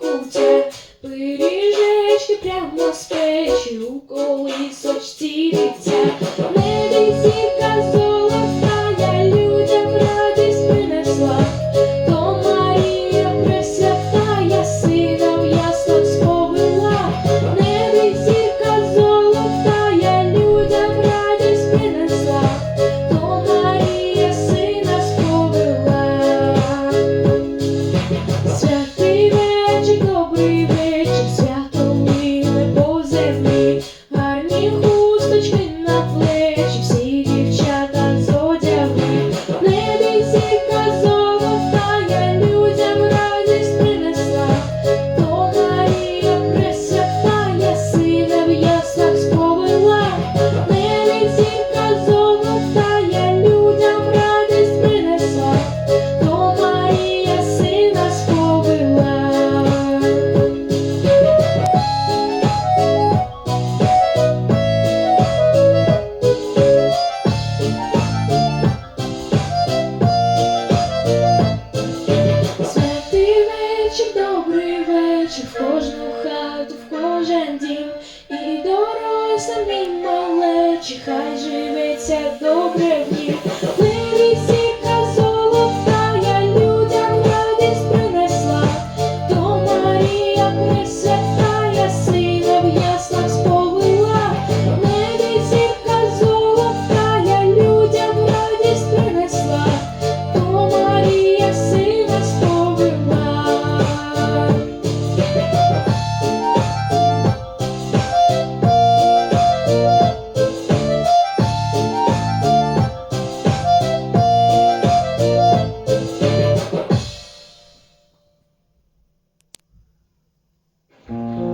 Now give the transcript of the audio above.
кутя, пиріжечки прямо з печі у колисочці. вечір, добрий вечір, в кожну хату, в кожен дім і дорослим, і малечі, хай живеться добре в нім.